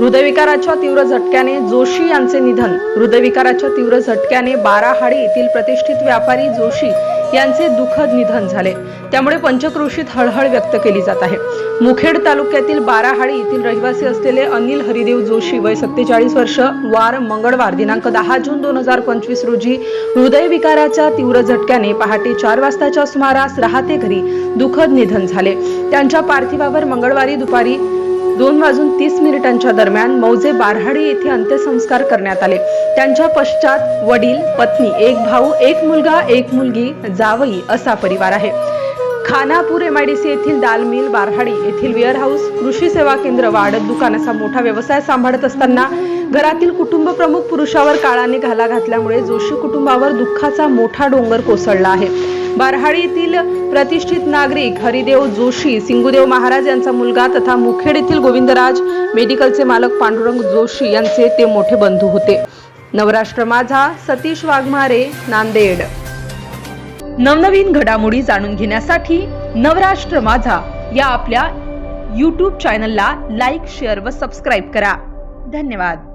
हृदयविकाराच्या तीव्र झटक्याने जोशी यांचे निधन. हृदयविकाराच्या तीव्र झटक्याने बाराहाडी येथील प्रतिष्ठित व्यापारी जोशी यांचे दुःखद निधन झाले. त्यामुळे पंचक्रोशीत हळहळ व्यक्त केली जात आहे. मुखेड तालुक्यातील बाराहाडी येथील रहिवासी असलेले अनिल हरिदेव जोशी वय सत्तेचाळीस वर्ष वार मंगळवार दिनांक दहा जून दोन हजार पंचवीस रोजी हृदयविकाराच्या तीव्र झटक्याने पहाटे चार वाजताच्या सुमारास राहते घरी दुःखद निधन झाले. त्यांच्या पार्थिवावर मंगळवारी दुपारी दोन वाजून तीस मिनिटांच्या दरम्यान मौजे बारहाडी येथे अंत्यसंस्कार करण्यात आले. त्यांच्या पश्चात वडील पत्नी एक भाऊ एक मुलगा एक मुलगी जावई असा परिवार आहे. खानापूर एमआयडीसी येथील दाल मिल बारहाडी येथील वेअर हाऊस कृषी सेवा केंद्र वाढत दुकान असा मोठा व्यवसाय सांभाळत असताना घरातील कुटुंब प्रमुख पुरुषावर काळाने घाला घातल्यामुळे जोशी कुटुंबावर दुःखाचा मोठा डोंगर कोसळला आहे. बारहाडी येथील प्रतिष्ठित नागरिक हरिदेव जोशी सिंगुदेव महाराज यांचा मुलगा तथा मुखेड येथील गोविंदराज मेडिकलचे मालक पांडुरंग जोशी यांचे ते मोठे बंधू होते. नवराष्ट्र माझा सतीश वाघमारे नांदेड. नवनवीन घडामोडी जाणून घेण्यासाठी नवराष्ट्र माझा या आपल्या यूट्यूब चॅनलला लाईक शेअर व सबस्क्राईब करा. धन्यवाद.